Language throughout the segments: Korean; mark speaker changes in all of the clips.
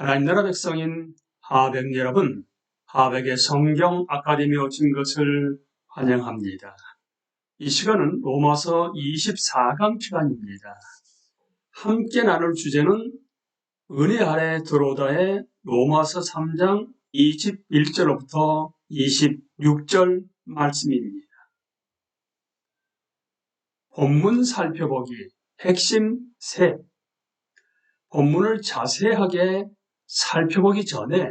Speaker 1: 하나님 나라 백성인 하백 여러분, 하백의 성경 아카데미에 오신 것을 환영합니다. 이 시간은 로마서 24강 시간입니다. 함께 나눌 주제는 은혜 아래 들어오다의 로마서 3장 21절로부터 26절 말씀입니다. 본문 살펴보기 핵심 셋 본문을 자세하게 살펴보기 전에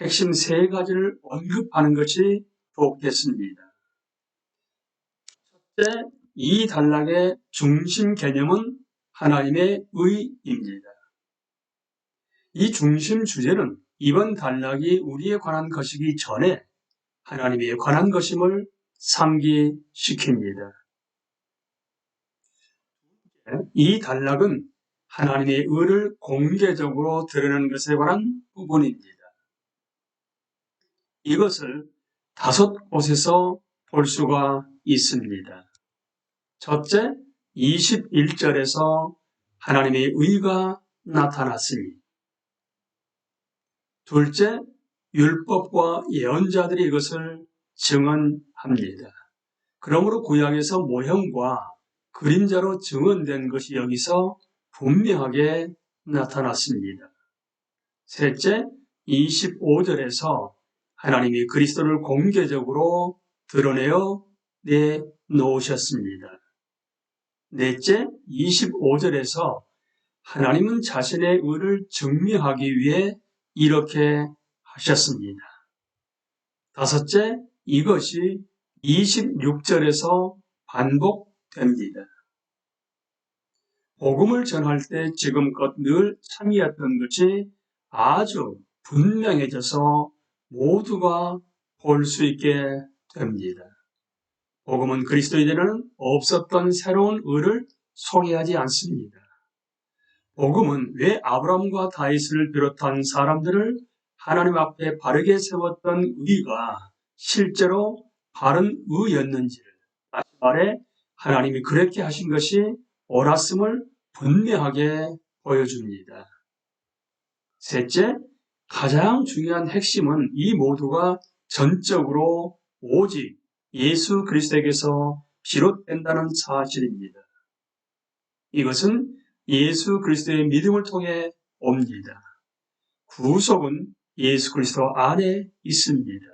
Speaker 1: 핵심 세 가지를 언급하는 것이 좋겠습니다. 첫째, 이 단락의 중심 개념은 하나님의 의입니다. 이 중심 주제는 이번 단락이 우리에 관한 것이기 전에 하나님에 관한 것임을 상기시킵니다. 이 단락은 하나님의 의를 공개적으로 드러내는 것에 관한 부분입니다. 이것을 다섯 곳에서 볼 수가 있습니다. 첫째, 21절에서 하나님의 의가 나타났으니. 둘째, 율법과 예언자들이 이것을 증언합니다. 그러므로 구약에서 모형과 그림자로 증언된 것이 여기서 분명하게 나타났습니다. 셋째, 25절에서 하나님이 그리스도를 공개적으로 드러내어 내놓으셨습니다. 넷째, 25절에서 하나님은 자신의 의를 증명하기 위해 이렇게 하셨습니다. 다섯째, 이것이 26절에서 반복됩니다. 복음을 전할 때 지금껏 늘 참이었던 것이 아주 분명해져서 모두가 볼 수 있게 됩니다. 복음은 그리스도인에는 없었던 새로운 의를 소개하지 않습니다. 복음은 왜 아브라함과 다윗을 비롯한 사람들을 하나님 앞에 바르게 세웠던 의가 실제로 바른 의였는지를 다시 말해 하나님이 그렇게 하신 것이 옳았음을 분명하게 보여줍니다. 셋째, 가장 중요한 핵심은 이 모두가 전적으로 오직 예수 그리스도에게서 비롯된다는 사실입니다. 이것은 예수 그리스도의 믿음을 통해 옵니다. 구속은 예수 그리스도 안에 있습니다.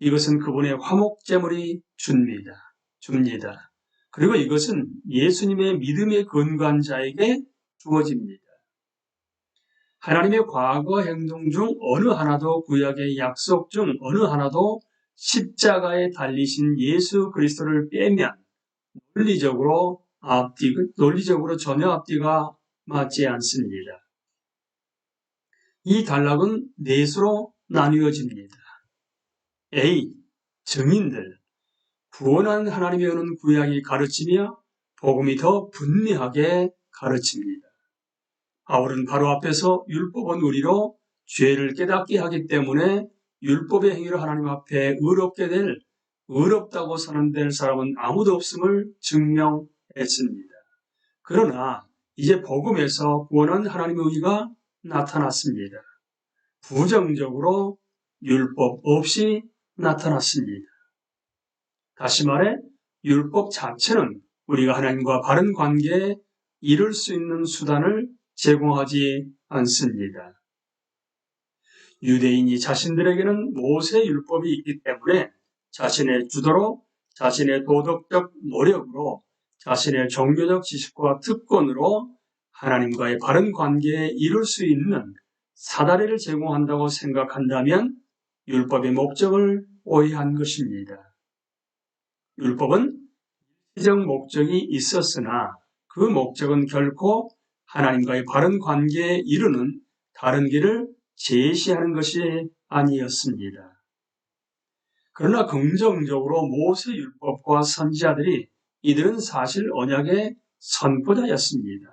Speaker 1: 이것은 그분의 화목제물이 줍니다. 줍니다. 그리고 이것은 예수님의 믿음의 근간 자에게 주어집니다. 하나님의 과거 행동 중 어느 하나도 구약의 약속 중 어느 하나도 십자가에 달리신 예수 그리스도를 빼면 논리적으로 앞뒤, 논리적으로 전혀 앞뒤가 맞지 않습니다. 이 단락은 넷으로 나뉘어집니다. A. 증인들. 구원한 하나님의 오는 구약이 가르치며 복음이 더 분명하게 가르칩니다. 바울은 바로 앞에서 율법은 우리로 죄를 깨닫게 하기 때문에 율법의 행위로 하나님 앞에 의롭게 될 의롭다고 선언될 사람은 아무도 없음을 증명했습니다. 그러나 이제 복음에서 구원한 하나님의 의가 나타났습니다. 부정적으로 율법 없이 나타났습니다. 다시 말해 율법 자체는 우리가 하나님과 바른 관계에 이룰 수 있는 수단을 제공하지 않습니다. 유대인이 자신들에게는 모세 율법이 있기 때문에 자신의 주도로 자신의 도덕적 노력으로 자신의 종교적 지식과 특권으로 하나님과의 바른 관계에 이룰 수 있는 사다리를 제공한다고 생각한다면 율법의 목적을 오해한 것입니다. 율법은 일시적 목적이 있었으나 그 목적은 결코 하나님과의 바른 관계에 이르는 다른 길을 제시하는 것이 아니었습니다. 그러나 긍정적으로 모세 율법과 선지자들이 이들은 사실 언약의 선포자였습니다.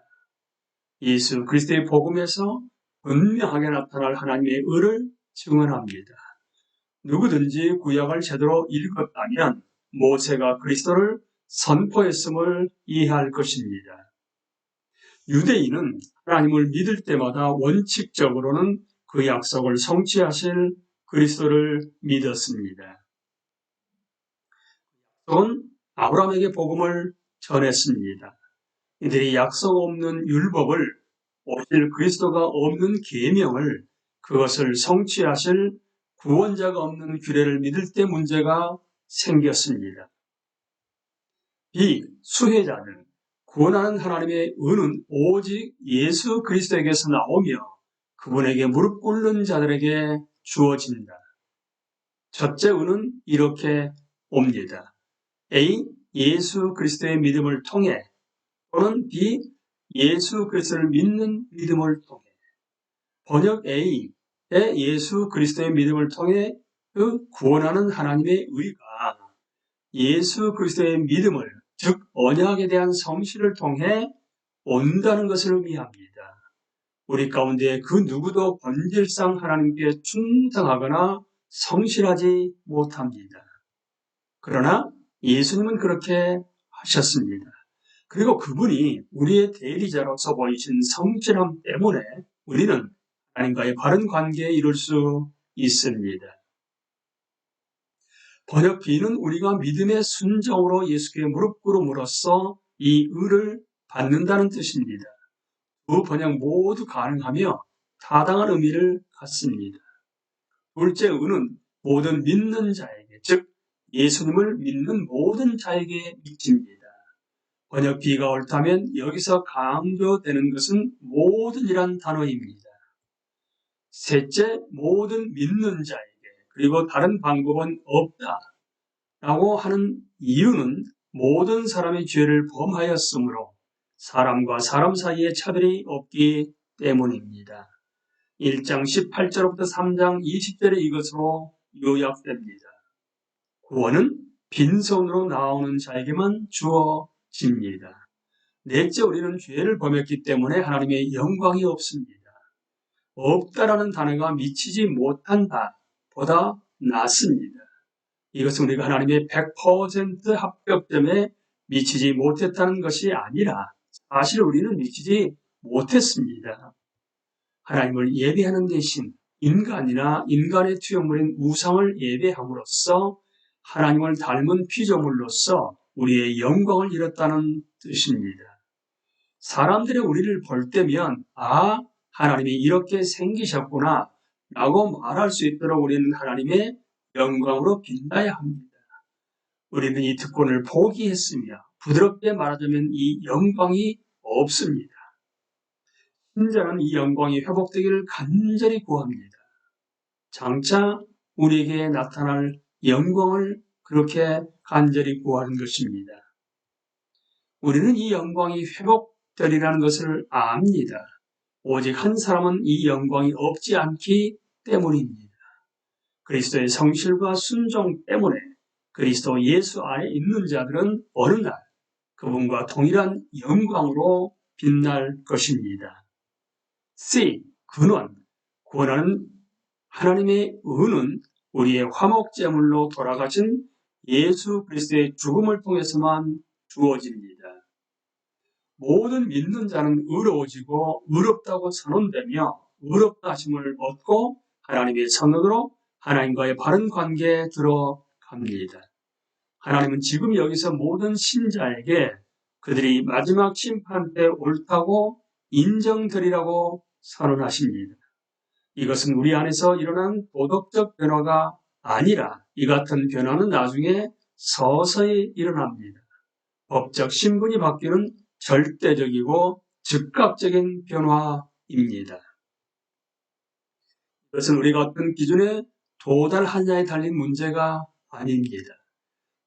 Speaker 1: 예수 그리스도의 복음에서 분명하게 나타날 하나님의 의를 증언합니다. 누구든지 구약을 제대로 읽었다면 모세가 그리스도를 선포했음을 이해할 것입니다. 유대인은 하나님을 믿을 때마다 원칙적으로는 그 약속을 성취하실 그리스도를 믿었습니다. 또 아브라함에게 복음을 전했습니다. 이들이 약속 없는 율법을 오실 그리스도가 없는 계명을 그것을 성취하실 구원자가 없는 규례를 믿을 때 문제가 생겼습니다. 이 수혜자는 구원하는 하나님의 은은 오직 예수 그리스도에게서 나오며 그분에게 무릎 꿇는 자들에게 주어진다. 첫째 은은 이렇게 옵니다. A. 예수 그리스도의 믿음을 통해 또는 B. 예수 그리스도를 믿는 믿음을 통해 번역 A의 예수 그리스도의 믿음을 통해 그 구원하는 하나님의 의가 예수 그리스도의 믿음을 즉 언약에 대한 성실을 통해 온다는 것을 의미합니다. 우리 가운데 그 누구도 본질상 하나님께 충성하거나 성실하지 못합니다. 그러나 예수님은 그렇게 하셨습니다. 그리고 그분이 우리의 대리자로서 보이신 성실함 때문에 우리는 하나님과의 바른 관계에 이룰 수 있습니다. 번역 B는 우리가 믿음의 순정으로 예수께 무릎 꿇음으로써 이 의를 받는다는 뜻입니다. 두 번역 모두 가능하며 타당한 의미를 갖습니다. 둘째 의는 모든 믿는 자에게, 즉 예수님을 믿는 모든 자에게 미칩니다. 번역 B가 옳다면 여기서 강조되는 것은 모든이란 단어입니다. 셋째, 모든 믿는 자에게 그리고 다른 방법은 없다. 라고 하는 이유는 모든 사람의 죄를 범하였으므로 사람과 사람 사이에 차별이 없기 때문입니다. 1장 18절부터 3장 20절에 이것으로 요약됩니다. 구원은 빈손으로 나오는 자에게만 주어집니다. 넷째, 우리는 죄를 범했기 때문에 하나님의 영광이 없습니다. 없다라는 단어가 미치지 못한다 보다 낫습니다. 이것은 우리가 하나님의 100% 합격점에 미치지 못했다는 것이 아니라 사실 우리는 미치지 못했습니다. 하나님을 예배하는 대신 인간이나 인간의 투영물인 우상을 예배함으로써 하나님을 닮은 피조물로서 우리의 영광을 잃었다는 뜻입니다. 사람들이 우리를 볼 때면 아 하나님이 이렇게 생기셨구나 라고 말할 수 있도록 우리는 하나님의 영광으로 빛나야 합니다. 우리는 이 특권을 포기했으며 부드럽게 말하자면 이 영광이 없습니다. 신자는 이 영광이 회복되기를 간절히 구합니다. 장차 우리에게 나타날 영광을 그렇게 간절히 구하는 것입니다. 우리는 이 영광이 회복되리라는 것을 압니다. 오직 한 사람은 이 영광이 없지 않기 때문입니다. 그리스도의 성실과 순종 때문에 그리스도 예수 안에 있는 자들은 어느 날 그분과 동일한 영광으로 빛날 것입니다. C. 근원. 구원하는 하나님의 은은 우리의 화목제물로 돌아가신 예수 그리스도의 죽음을 통해서만 주어집니다. 모든 믿는 자는 의로워지고 의롭다고 선언되며 의롭다 하심을 얻고 하나님의 선언으로 하나님과의 바른 관계에 들어갑니다. 하나님은 지금 여기서 모든 신자에게 그들이 마지막 심판 때 옳다고 인정되리라고 선언하십니다. 이것은 우리 안에서 일어난 도덕적 변화가 아니라 이 같은 변화는 나중에 서서히 일어납니다. 법적 신분이 바뀌는 절대적이고 즉각적인 변화입니다. 이것은 우리가 어떤 기준에 도달하냐에 달린 문제가 아닙니다.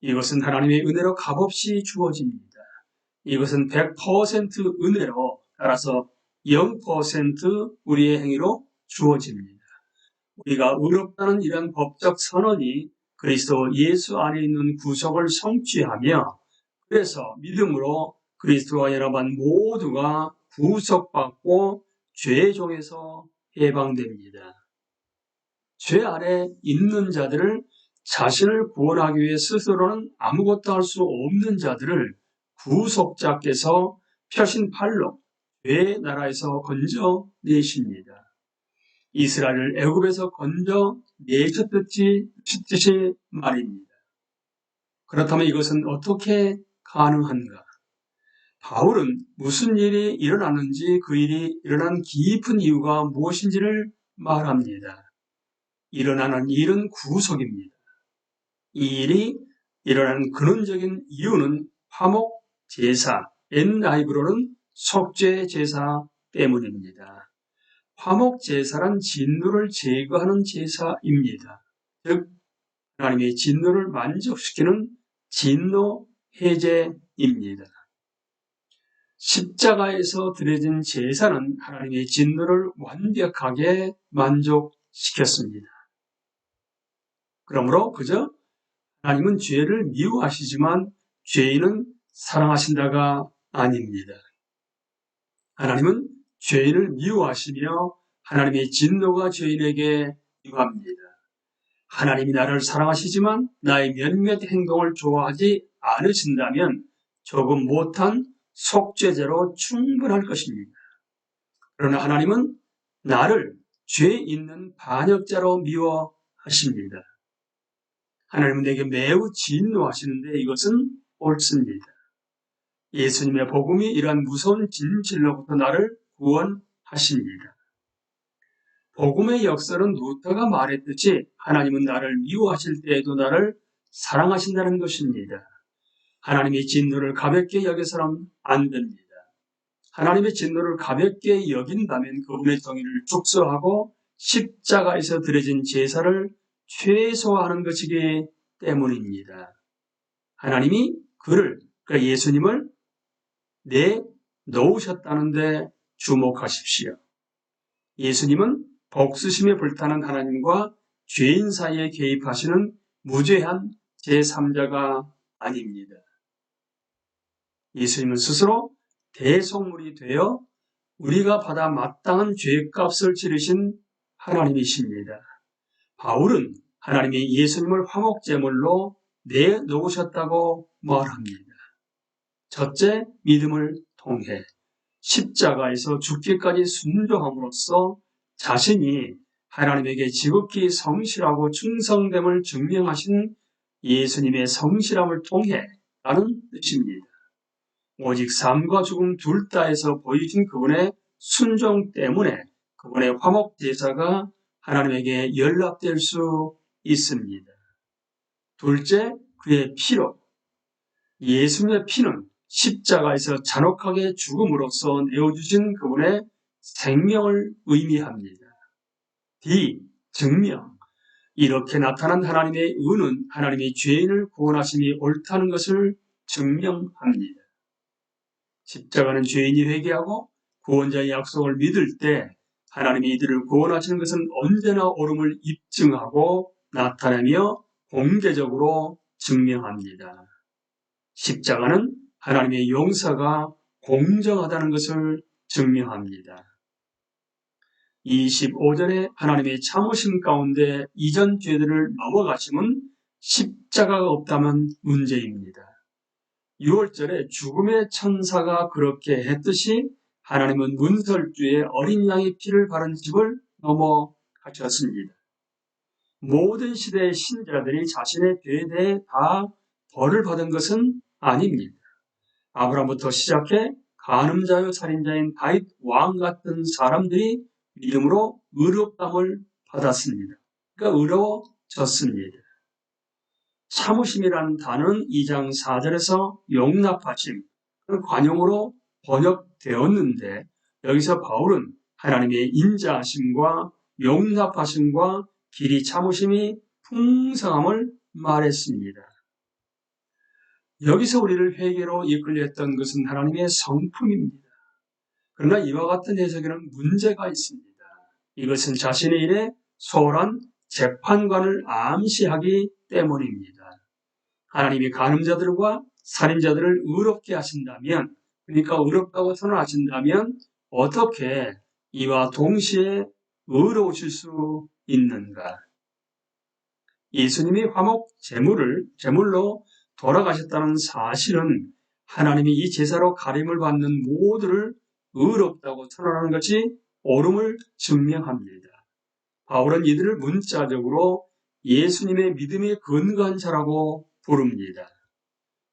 Speaker 1: 이것은 하나님의 은혜로 값없이 주어집니다. 이것은 100% 은혜로 따라서 0% 우리의 행위로 주어집니다. 우리가 의롭다는 이러한 법적 선언이 그리스도 예수 안에 있는 구속을 성취하며 그래서 믿음으로 그리스도와 연합한 모두가 구속받고 죄의 종에서 해방됩니다. 죄 아래 있는 자들을 자신을 구원하기 위해 스스로는 아무것도 할 수 없는 자들을 구속자께서 펴신 팔로 죄의 나라에서 건져내십니다. 이스라엘을 애굽에서 건져 내셨듯이 뜻이 말입니다. 그렇다면 이것은 어떻게 가능한가? 바울은 무슨 일이 일어났는지 그 일이 일어난 깊은 이유가 무엇인지를 말합니다. 일어나는 일은 구속입니다. 이 일이 일어나는 근원적인 이유는 화목 제사, 엔라이브로는 속죄 제사 때문입니다. 화목 제사란 진노를 제거하는 제사입니다. 즉 하나님의 진노를 만족시키는 진노 해제입니다. 십자가에서 드려진 제사는 하나님의 진노를 완벽하게 만족시켰습니다. 그러므로 그저 하나님은 죄를 미워하시지만 죄인은 사랑하신다가 아닙니다. 하나님은 죄인을 미워하시며 하나님의 진노가 죄인에게 임합니다. 하나님이 나를 사랑하시지만 나의 몇몇 행동을 좋아하지 않으신다면 조금 못한 속죄제로 충분할 것입니다. 그러나 하나님은 나를 죄 있는 반역자로 미워하십니다. 하나님은 내게 매우 진노하시는데 이것은 옳습니다. 예수님의 복음이 이러한 무서운 진실로부터 나를 구원하십니다. 복음의 역사는 루터가 말했듯이 하나님은 나를 미워하실 때에도 나를 사랑하신다는 것입니다. 하나님의 진노를 가볍게 여겨서는 안 됩니다. 하나님의 진노를 가볍게 여긴다면 그분의 정의를 축소하고 십자가에서 드려진 제사를 최소화하는 것이기 때문입니다. 하나님이 그를, 그러니까 예수님을 내 놓으셨다는데 주목하십시오. 예수님은 복수심에 불타는 하나님과 죄인 사이에 개입하시는 무죄한 제3자가 아닙니다. 예수님은 스스로 대속물이 되어 우리가 받아 마땅한 죄값을 치르신 하나님이십니다. 바울은 하나님이 예수님을 화목제물로 내놓으셨다고 말합니다. 첫째, 믿음을 통해 십자가에서 죽기까지 순종함으로써 자신이 하나님에게 지극히 성실하고 충성됨을 증명하신 예수님의 성실함을 통해 라는 뜻입니다. 오직 삶과 죽음 둘 다에서 보이신 그분의 순종 때문에 그분의 화목 제사가 하나님에게 연락될 수 있습니다. 둘째, 그의 피로. 예수님의 피는 십자가에서 잔혹하게 죽음으로써 내어주신 그분의 생명을 의미합니다. D. 증명. 이렇게 나타난 하나님의 은은 하나님이 죄인을 구원하심이 옳다는 것을 증명합니다. 십자가는 죄인이 회개하고 구원자의 약속을 믿을 때 하나님이 이들을 구원하시는 것은 언제나 옳음을 입증하고 나타내며 공개적으로 증명합니다. 십자가는 하나님의 용서가 공정하다는 것을 증명합니다. 25절에 하나님의 참으심 가운데 이전 죄들을 넘어가심은 십자가가 없다면 문제입니다. 6월절에 죽음의 천사가 그렇게 했듯이 하나님은 문설주의 어린 양의 피를 바른 집을 넘어가셨습니다. 모든 시대의 신자들이 자신의 죄에 대해 다 벌을 받은 것은 아닙니다. 아브라함부터 시작해 간음자요 살인자인 다윗 왕 같은 사람들이 믿음으로 의롭담을 받았습니다. 그러니까 의로워졌습니다. 참으심이라는 단어는 2장 4절에서 용납하심, 관용으로 번역되었는데 여기서 바울은 하나님의 인자하심과 용납하심과 길이 참으심이 풍성함을 말했습니다. 여기서 우리를 회개로 이끌려 했던 것은 하나님의 성품입니다. 그러나 이와 같은 해석에는 문제가 있습니다. 이것은 자신의 일에 소홀한 재판관을 암시하기 때문입니다. 하나님이 가늠자들과 살인자들을 의롭게 하신다면, 그러니까 의롭다고 선언하신다면 어떻게 이와 동시에 의로우실 수 있는가? 예수님이 화목 제물을 제물로 돌아가셨다는 사실은 하나님이 이 제사로 가림을 받는 모두를 의롭다고 선언하는 것이 옳음을 증명합니다. 바울은 이들을 문자적으로 예수님의 믿음에 근거한 자라고 부릅니다.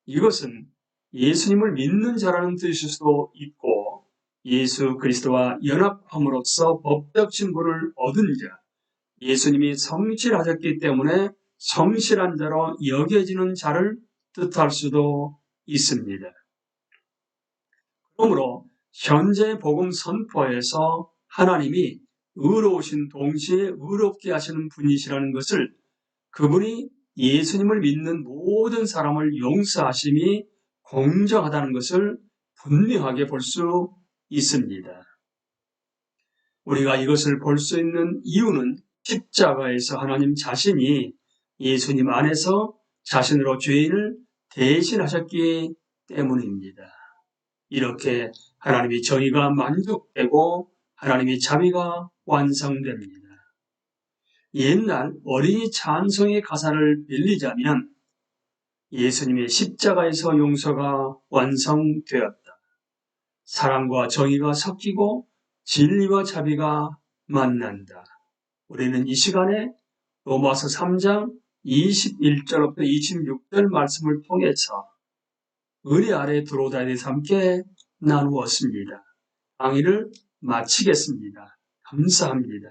Speaker 1: 이것은 예수님을 믿는 자라는 뜻일 수도 있고 예수 그리스도와 연합함으로써 법적 신분을 얻은 자, 예수님이 성실하셨기 때문에 성실한 자로 여겨지는 자를 뜻할 수도 있습니다. 그러므로 현재 복음 선포에서 하나님이 의로우신 동시에 의롭게 하시는 분이시라는 것을 그분이 예수님을 믿는 모든 사람을 용서하심이 공정하다는 것을 분명하게 볼 수 있습니다. 우리가 이것을 볼 수 있는 이유는 십자가에서 하나님 자신이 예수님 안에서 자신으로 죄인을 대신하셨기 때문입니다. 이렇게 하나님의 정의가 만족되고 하나님의 자비가 완성됩니다. 옛날 어린이 찬송의 가사를 빌리자면 예수님의 십자가에서 용서가 완성되었다. 사랑과 정의가 섞이고 진리와 자비가 만난다. 우리는 이 시간에 로마서 3장 21절부터 26절 말씀을 통해서 의리 아래 들어오다에 대해서 함께 나누었습니다. 강의를 마치겠습니다. 감사합니다.